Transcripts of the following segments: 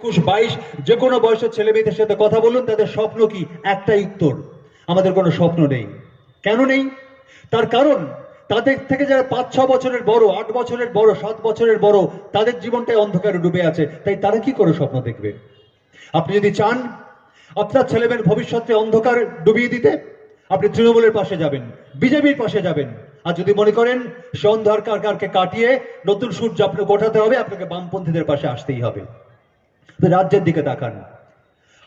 একুশ, বাইশ যে কোনো বয়সের ছেলে মেয়েদের সাথে কথা বলুন, তাদের স্বপ্ন কি? একটাই উত্তর, আমাদের কোনো স্বপ্ন নেই। কেন নেই? তার কারণ, তাদের থেকে যারা পাঁচ, ছ বছরের বড়, আট বছরের বড়, সাত বছরের বড়, তাদের জীবনটাই অন্ধকারে ডুবে আছে, তাই তারা কি করে স্বপ্ন দেখবে? আপনি যদি চান আপনার ছেলেমেয়ের ভবিষ্যতে অন্ধকার ডুবিয়ে দিতে, আপনি তৃণমূলের পাশে যাবেন, বিজেপির পাশে যাবেন। আর যদি মনে করেন সে অন্ধকারকে কাটিয়ে নতুন সূর্য আপনাকে ওঠাতে হবে, আপনাকে বামপন্থীদের পাশে আসতেই হবে। রাজ্যের দিকে তাকান।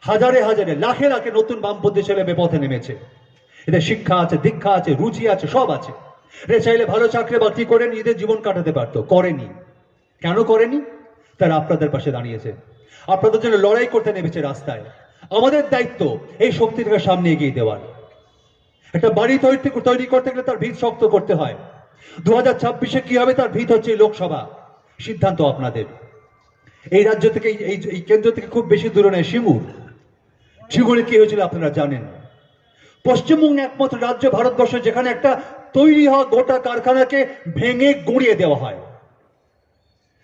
হাজারে হাজারে, লাখে লাখে নতুন বামপন্থী ছেলে পথে নেমেছে। এদের শিক্ষা আছে, দীক্ষা আছে, রুচি আছে, সব আছে। এরা চাইলে ভালো চাকরি বাকরি করে নিজেদের জীবন কাটাতে পারতো। করেনি। কেন করেনি? তারা আপনাদের পাশে দাঁড়িয়েছে। আপনাদের জন্য লড়াই করতে নেমেছে রাস্তায়। আমাদের দায়িত্ব এই শক্তিটাকে সামনে এগিয়ে দেওয়ার। একটা বাড়ি তৈরি তৈরি করতে গেলে তার ভিত শক্ত করতে হয়। দু হাজার ছাব্বিশে কি হবে তার ভিত হচ্ছে লোকসভা? সিদ্ধান্ত আপনাদের। এই রাজ্য থেকে, এই- কেন্দ্র থেকে খুব বেশি দূরে নেই সিঙ্গুর। সিঙ্গুরে কি হয়েছিল আপনারা জানেন? পশ্চিমবঙ্গ একমাত্র রাজ্য ভারতবর্ষ যেখানে একটা তৈরি হওয়া গোটা কারখানাকে ভেঙে গুঁড়িয়ে দেওয়া হয়।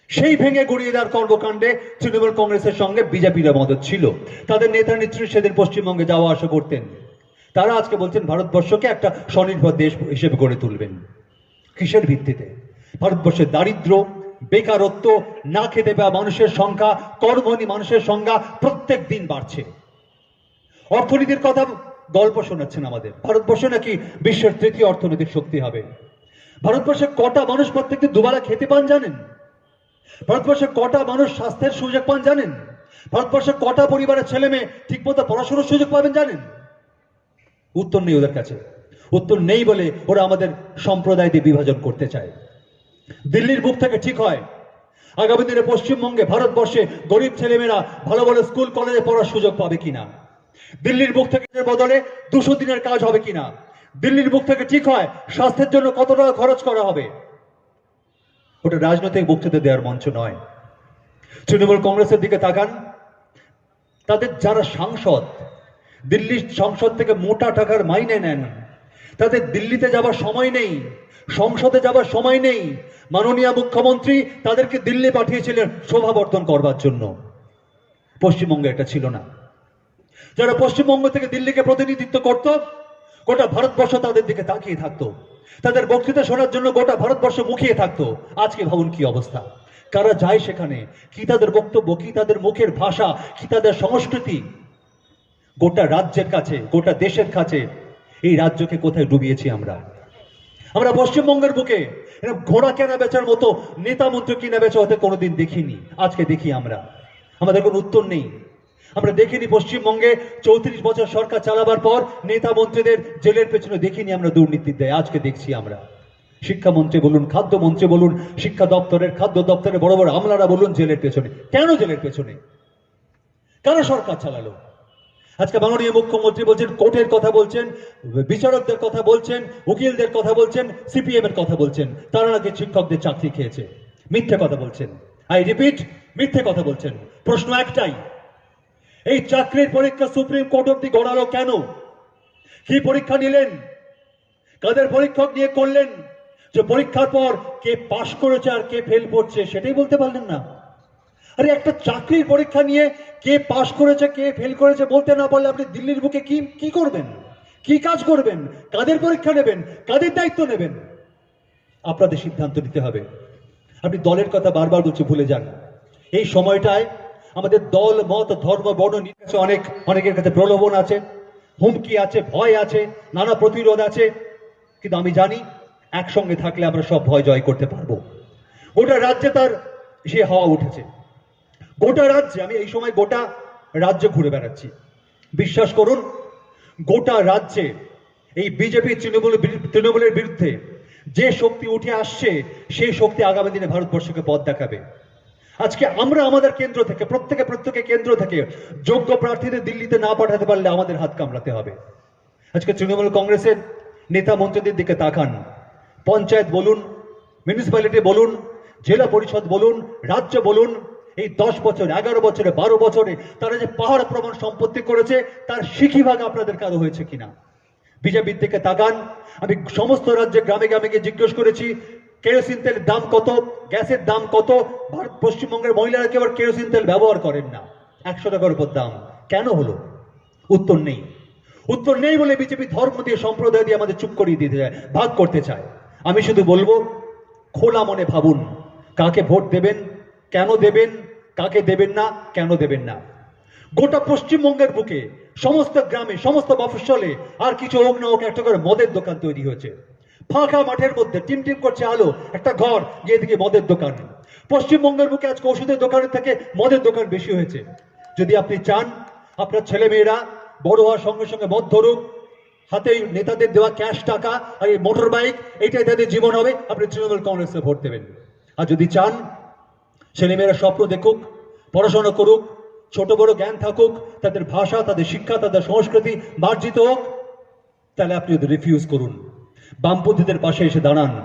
সেই ভেঙে গুঁড়িয়ে দেওয়ার কর্মকাণ্ডে তৃণমূল কংগ্রেসের সঙ্গে বিজেপির মদত ছিল। তাদের নেতা নেত্রী সেদিন পশ্চিমবঙ্গে যাওয়া আসা করতেন। তারা আজকে বলছেন, ভারতবর্ষকে একটা স্বনির্ভর দেশ হিসেবে গড়ে তুলবেন। কিসের ভিত্তিতে? ভারতবর্ষের দারিদ্র বেকারত্ব না খেতে পাওয়া মানুষের সংখ্যা, কর্মহীন মানুষের সংখ্যা প্রত্যেক দিন বাড়ছে। অর্থনীতির কথা গল্প শোনাচ্ছেন আমাদের। ভারতবর্ষ নাকি বিশ্বের তৃতীয় অর্থনৈতিক শক্তি হবে। ভারতবর্ষে কটা মানুষ প্রত্যেকদিন দুবেলা খেতে পান জানেন? ভারতবর্ষে কটা মানুষ স্বাস্থ্যের সুযোগ পান জানেন? ভারতবর্ষে কটা পরিবারের ছেলে মেয়ে ঠিকমতো পড়াশোনার সুযোগ পাবেন জানেন? উত্তর নেই ওদের কাছে। উত্তর নেই বলে ওরা আমাদের সম্প্রদায় দিয়ে বিভাজন করতে চায়। দিল্লির বুক থেকে ঠিক হয়। আগামী দিনে পশ্চিমবঙ্গে ভারতবর্ষে গরিব ছেলেমেয়েরা ভালো ভালো স্কুল, কলেজে পড়ার সুযোগ পাবে কিনা? দিল্লির বুক থেকে বদলে দুশো দিনের কাজ হবে কিনা? দিল্লির বুক থেকে ঠিক হয় স্বাস্থ্যের জন্য কত টাকা খরচ করা হবে? ওটা রাজনৈতিক বক্তৃতা দেওয়ার মঞ্চ নয়। তৃণমূল কংগ্রেসের দিকে তাকান। তাদের যারা সাংসদ, দিল্লির সংসদ থেকে মোটা টাকার মাইনে নেন তাদের দিল্লিতে যাবার সময় নেই, সংসদে যাবার সময় নেই। মাননীয় মুখ্যমন্ত্রী তাদেরকে দিল্লি পাঠিয়েছিলেন শোভাবর্ধন করবার জন্য। পশ্চিমবঙ্গে এটা ছিল না। যারা পশ্চিমবঙ্গ থেকে দিল্লিকে প্রতিনিধিত্ব করত, গোটা ভারতবর্ষ তাদের দিকে তাকিয়ে থাকতো। তাদের বক্তৃতা শোনার জন্য গোটা ভারতবর্ষ মুখিয়ে থাকতো। আজকে ভাবুন কি অবস্থা? কারা যায় সেখানে? কি তাদের বক্তব্য, কি তাদের মুখের ভাষা, কি তাদের সংস্কৃতি? গোটা রাজ্যের কাছে, গোটা দেশের কাছে এই রাজ্যকে কোথায় ডুবিয়েছি আমরা? আমরা পশ্চিমবঙ্গের বুকে ঘোড়া কেনা বেচার মতো, নেতা মন্ত্রী কিনা বেচা হতে কোনোদিন দেখিনি। আজকে দেখি আমরা। আমাদের কোনো উত্তর নেই। আমরা দেখিনি পশ্চিমবঙ্গে চৌত্রিশ বছর সরকার চালাবার পর নেতা মন্ত্রীদের জেলের পেছনে দেখিনি আমরা দুর্নীতির দেয়। আজকে দেখছি আমরা। শিক্ষামন্ত্রী বলুন, খাদ্যমন্ত্রী বলুন, শিক্ষা দপ্তরের, খাদ্য দপ্তরের বড় বড় আমলারা বলুন জেলের পেছনে। কেন জেলের পেছনে? কেন সরকার চালালো? আজকে মাননীয় মুখ্যমন্ত্রী বলছেন, কোর্টের কথা বলছেন, বিচারকদের কথা বলছেন, উকিলদের কথা বলছেন, সিপিএম এর কথা বলছেন। তারা নাকি শিক্ষকদের চাকরি খেয়েছে। মিথ্যে কথা বলছেন। আই রিপিট, মিথ্যে কথা বলছেন। প্রশ্ন একটাই, এই চাকরির পরীক্ষা সুপ্রিম কোর্ট অব্দি গড়ালো কেন? কি পরীক্ষা নিলেন? কাদের পরীক্ষক নিয়ে করলেন? যে পরীক্ষার পর কে পাশ করেছে আর কে ফেল করছে, সেটাই বলতে পারলেন না। আরে একটা চাকরির পরীক্ষা নিয়ে কে পাশ করেছে, কে ফেল করেছে বলতে না পারলে আপনি দিল্লির বুকে কি কি করবেন? কি কাজ করবেন? কাদের পরীক্ষা নেবেন? কাদের দায়িত্ব নেবেন? আপনাদের সিদ্ধান্ত নিতে হবে। আপনি দলের কথা বারবার বলছি, ভুলে যান। এই সময়টায় আমাদের দল, মত, ধর্ম, বর্ণ কাছে অনেক, অনেকের কাছে প্রলোভন আছে, হুমকি আছে, ভয় আছে, নানা প্রতিরোধ আছে। কিন্তু আমি জানি, একসঙ্গে থাকলে আমরা সব ভয় জয় করতে পারব। গোটা রাজ্যে তার সে হওয়া উঠেছে। গোটা রাজ্যে, আমি এই সময় গোটা রাজ্য ঘুরে বেড়াচ্ছি। বিশ্বাস করুন, গোটা রাজ্যে এই বিজেপি, তৃণমূল, তৃণমূলের বিরুদ্ধে যে শক্তি উঠে আসছে, সেই শক্তি আগামী দিনে ভারতবর্ষকে পথ দেখাবে। আজকে আমরা আমাদের কেন্দ্র থেকে, প্রত্যেকে প্রত্যেকে কেন্দ্র থেকে যোগ্য প্রার্থীদের দিল্লিতে না পাঠাতে পারলে আমাদের হাত কামড়াতে হবে। আজকে তৃণমূল কংগ্রেসের নেতা মন্ত্রীদের দিকে তাকান। পঞ্চায়েত বলুন মিউনিসিপ্যালিটি বলুন, জেলা পরিষদ বলুন, রাজ্য বলুন এই দশ বছরে, এগারো বছরে, বারো বছরে তারা যে পাহাড় প্রমাণ সম্পত্তি করেছে, তার সিকিভাগ আপনাদের কারও হয়েছে কিনা? বিজেপির দিকে তাকান। আমি সমস্ত রাজ্যে গ্রামে গ্রামে গিয়ে জিজ্ঞেস করেছি, কেরোসিন তেলের দাম কত? গ্যাসের দাম কত? ভারত পশ্চিমবঙ্গের মহিলারা কেবল কেরোসিন তেল ব্যবহার করেন না। একশো টাকার উপর দাম। কেন হলো? উত্তর নেই। উত্তর নেই বলে বিজেপি ধর্ম দিয়ে, সম্প্রদায় দিয়ে আমাদের চুপ করিয়ে দিতে চায়, ভাগ করতে চায়। আমি শুধু বলব, খোলা মনে ভাবুন। কাকে ভোট দেবেন? কেন দেবেন, কাকে দেবেন না, কেন দেবেন না। গোটা পশ্চিমবঙ্গের বুকে, সমস্ত গ্রামে, সমস্ত মফস্বলে আর কিছু হোক না হোক একটা করে মদের দোকান তৈরি হয়েছে। ফাঁকা মাঠের মধ্যে টিম টিম করছে আলো, একটা ঘর, গিয়ে দিকে মদের দোকান। পশ্চিমবঙ্গের বুকে আজকে ওষুধের দোকানের থেকে মদের দোকান বেশি হয়েছে। যদি আপনি চান, আপনার ছেলে মেয়েরা বড় হওয়ার সঙ্গে সঙ্গে মদ ধরুক, হাতে নেতাদের দেওয়া ক্যাশ টাকা আর এই মোটর বাইক এইটাই তাদের জীবন হবে, আপনি তৃণমূল কংগ্রেসে ভোট দেবেন। আর যদি চান ছেলেমেয়েরা স্বপ্ন দেখুক, পড়াশোনা করুক, ছোট বড় জ্ঞান থাকুক, তাদের ভাষা, তাদের শিক্ষা, তাদের সংস্কৃতি মার্জিত হোক, তাহলে আপনি রিফিউজ করুন। বামপন্থীদের পাশে এসে দাঁড়ান।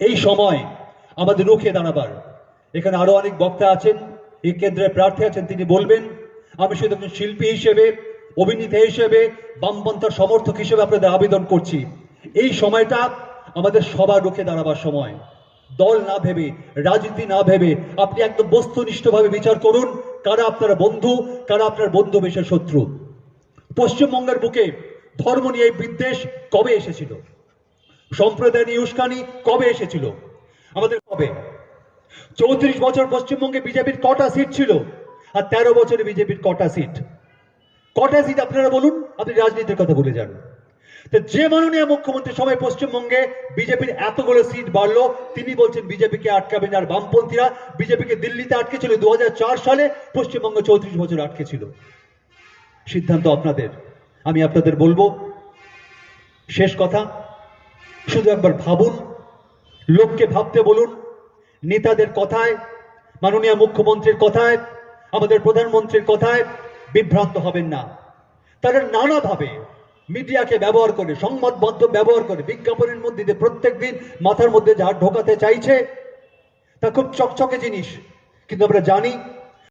এই সময় আমাদের রুখে দাঁড়াবার। এখানে আরও অনেক বক্তা আছেন এই কেন্দ্রের প্রার্থী আছেন, তিনি বলবেন, আমি শুধু একজন শিল্পী হিসেবে, অভিনেতা হিসেবে বামপন্থার সমর্থক হিসেবে আপনাদের আবেদন করছি। এই সময়টা আমাদের সবার রুখে দাঁড়াবার সময়। দল না ভেবে, রাজনীতি না ভেবে আপনি একদম বস্তুনিষ্ঠভাবে বিচার করুন, কারা আপনার বন্ধু, কারা আপনার বন্ধু বেশে শত্রু। পশ্চিমবঙ্গের বুকে ধর্ম নিয়ে বিদ্বেষ কবে এসেছিল? সম্প্রদায় নিয়ে উস্কানি কবে এসেছিল? আমাদের কবে? চৌত্রিশ বছর পশ্চিমবঙ্গে বিজেপির কটা সিট ছিল? আর তেরো বছরে বিজেপির কটা সিট? কটা সিট আপনারা বলুন, আপনি রাজনীতির কথা ভুলে যান। তো যে মাননীয় মুখ্যমন্ত্রী সবাই পশ্চিমবঙ্গে, বিজেপির এতগুলো সিট বাড়লো। তিনি বলছেন বিজেপিকে আটকাবেন আর বামপন্থীরা বিজেপিকে দিল্লিতে আটকে ছিল। দু সালে পশ্চিমবঙ্গ চৌত্রিশ বছর আটকে ছিল। সিদ্ধান্ত আপনাদের। আমি আপনাদের বলব, শেষ কথা, শুধু একবার ভাবুন, লোককে ভাবতে বলুন, নেতাদের কথায়, মাননীয় মুখ্যমন্ত্রীর কথায়, আমাদের প্রধানমন্ত্রীর কথায় বিভ্রান্ত হবেন না। তারা নানাভাবে মিডিয়াকে ব্যবহার করে সংবাদ মাধ্যম ব্যবহার করে, বিজ্ঞাপনের মধ্যে দিয়ে প্রত্যেক দিন মাথার মধ্যে যা ঢোকাতে চাইছে, তা খুব চকচকে জিনিস। কিন্তু আমরা জানি